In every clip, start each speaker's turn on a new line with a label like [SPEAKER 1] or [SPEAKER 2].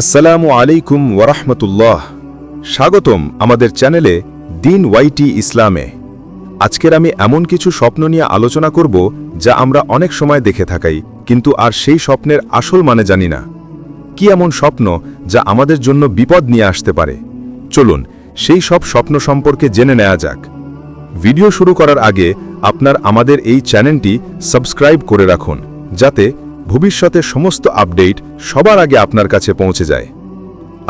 [SPEAKER 1] আসসালামু আলাইকুম ওরহমতুল্লাহ স্বাগতম আমাদের চ্যানেলে দিন ওয়াইটি ইসলামে। আজকের আমি এমন কিছু স্বপ্ন নিয়ে আলোচনা করব যা আমরা অনেক সময় দেখে থাকাই, কিন্তু আর সেই স্বপ্নের আসল মানে জানি না। কি এমন স্বপ্ন যা আমাদের জন্য বিপদ নিয়ে আসতে পারে? চলুন, সেই সব স্বপ্ন সম্পর্কে জেনে নেওয়া যাক। ভিডিও শুরু করার আগে আপনার আমাদের এই চ্যানেলটি সাবস্ক্রাইব করে রাখুন, যাতে ভবিষ্যতে সমস্ত আপডেট সবার আগে আপনার কাছে পৌঁছে যায়।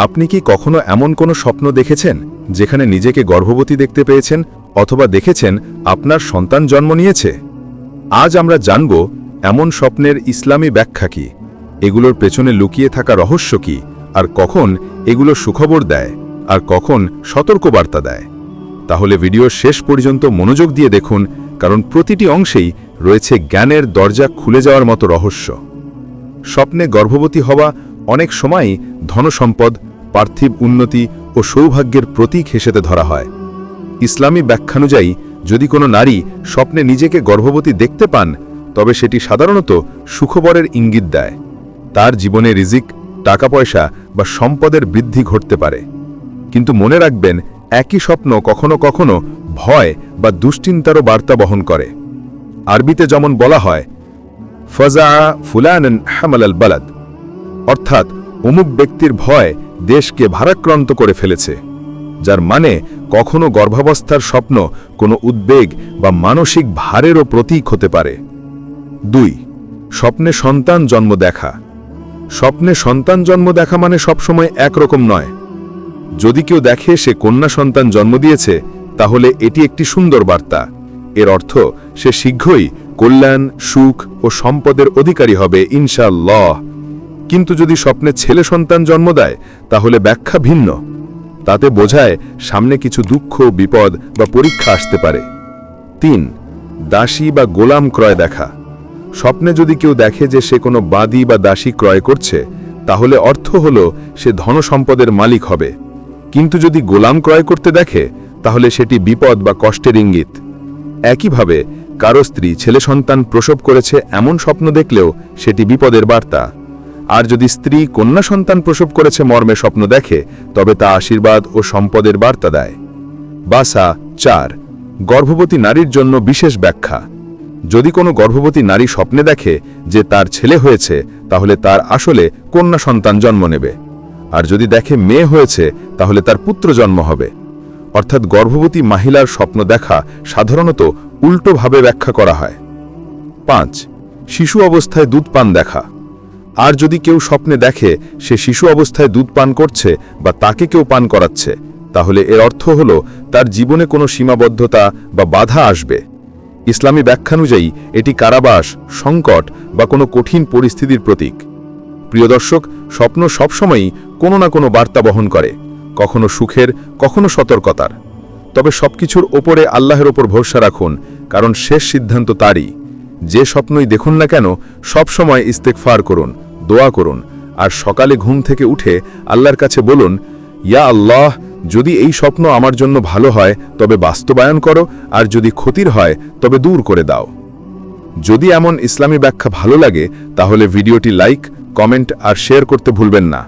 [SPEAKER 1] আপনি কি কখনো এমন কোনো স্বপ্ন দেখেছেন যেখানে নিজেকে গর্ভবতী দেখতে পেয়েছেন অথবা দেখেছেন আপনার সন্তান জন্ম নিয়েছে? আজ আমরা জানব এমন স্বপ্নের ইসলামী ব্যাখ্যা কি, এগুলোর পেছনে লুকিয়ে থাকা রহস্য কি, আর কখন এগুলো সুখবর দেয়, আর কখন সতর্কবার্তা দেয়। তাহলে ভিডিওর শেষ পর্যন্ত মনোযোগ দিয়ে দেখুন, কারণ প্রতিটি অংশেই রয়েছে জ্ঞানের দরজা খুলে যাওয়ার মতো রহস্য। স্বপ্নে গর্ভবতী হওয়া অনেক সময়ই ধনসম্পদ, পার্থিব উন্নতি ও সৌভাগ্যের প্রতীক হিসেবে ধরা হয়। ইসলামী ব্যাখ্যানুযায়ী, যদি কোনো নারী স্বপ্নে নিজেকে গর্ভবতী দেখতে পান, তবে সেটি সাধারণত সুখবরের ইঙ্গিত দেয়। তার জীবনে রিজিক টাকা পয়সা বা সম্পদের বৃদ্ধি ঘটতে পারে। কিন্তু মনে রাখবেন, একই স্বপ্ন কখনো কখনো ভয় বা দুশ্চিন্তারও বার্তা বহন করে। আরবিতে যেমন বলা হয় ফজা ফুলানন হামালাল বালাদ। অর্থাৎ অমুক ব্যক্তির ভয় দেশকে ভারাক্রান্ত করে ফেলেছে, যার মানে কখনো গর্ভাবস্থার স্বপ্ন কোনো উদ্বেগ বা মানসিক ভারেরও প্রতীক হতে পারে। দুই, স্বপ্নে সন্তান জন্ম দেখা। স্বপ্নে সন্তান জন্ম দেখা মানে সবসময় একরকম নয়। যদি কেউ দেখে সে কন্যা সন্তান জন্ম দিয়েছে, তাহলে এটি একটি সুন্দর বার্তা। এর অর্থ সে শীঘ্রই কল্যাণ, সুখ ও সম্পদের অধিকারী হবে ইনশাল্লাহ কিন্তু যদি স্বপ্নে ছেলে সন্তান জন্ম দেয়, তাহলে ব্যাখ্যা ভিন্ন। তাতে বোঝায় সামনে কিছু দুঃখ, বিপদ বা পরীক্ষা আসতে পারে। তিন, দাসী বা গোলাম ক্রয় দেখা। স্বপ্নে যদি কেউ দেখে যে সে কোনো বাদী বা দাসী ক্রয় করছে, তাহলে অর্থ হল সে ধনসম্পদের মালিক হবে। কিন্তু যদি গোলাম ক্রয় করতে দেখে, তাহলে সেটি বিপদ বা কষ্টের ইঙ্গিত। একইভাবে কারও স্ত্রী ছেলে সন্তান প্রসব করেছে এমন স্বপ্ন দেখলেও সেটি বিপদের বার্তা। আর যদি স্ত্রী কন্যা সন্তান প্রসব করেছে মর্মে স্বপ্ন দেখে, তবে তা আশীর্বাদ ও সম্পদের বার্তা দেয়। বাসা চার, গর্ভবতী নারীর জন্য বিশেষ ব্যাখ্যা। যদি কোনো গর্ভবতী নারী স্বপ্নে দেখে যে তার ছেলে হয়েছে, তাহলে তার আসলে কন্যা সন্তান জন্ম নেবে। আর যদি দেখে মেয়ে হয়েছে, তাহলে তার পুত্র জন্ম হবে। অর্থাৎ গর্ভবতী মহিলার স্বপ্ন দেখা সাধারণত উল্টোভাবে ব্যাখ্যা করা হয়। পাঁচ, শিশু অবস্থায় দুধ পান দেখা। আর যদি কেউ স্বপ্নে দেখে সে শিশু অবস্থায় দুধ পান করছে বা তাকে কেউ পান করাচ্ছে, তাহলে এর অর্থ হল তার জীবনে কোনো সীমাবদ্ধতা বা বাধা আসবে। ইসলামী ব্যাখ্যানুযায়ী এটি কারাবাস, সংকট বা কোনো কঠিন পরিস্থিতির প্রতীক। প্রিয় দর্শক, স্বপ্ন সবসময়ই কোনো না কোনো বার্তা বহন করে। কখনো সুখের, কখনো সতর্কতার। তবে সবকিছুর ওপরে আল্লাহের ওপর ভরসা রাখুন, কারণ শেষ সিদ্ধান্ত তারই। যে স্বপ্নই দেখুন না কেন সব সময় ইস্তেকফার করুন, দোয়া করুন, আর সকালে ঘুম থেকে উঠে আল্লাহর কাছে বলুন, ইয়া আল্লাহ, যদি এই স্বপ্ন আমার জন্য ভালো হয়, তবে বাস্তবায়ন করো, আর যদি ক্ষতির হয়, তবে দূর করে দাও। যদি এমন ইসলামী ব্যাখ্যা ভালো লাগে, তাহলে ভিডিওটি লাইক, কমেন্ট, আর শেয়ার করতে ভুলবেন না।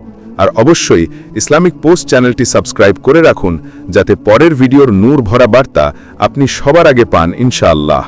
[SPEAKER 1] আর অবশ্যই ইসলামিক পোস্ট চ্যানেলটি সাবস্ক্রাইব করে রাখুন, যাতে পরের ভিডিওর নূর ভরা বার্তা আপনি সবার আগে পান, ইনশাআল্লাহ।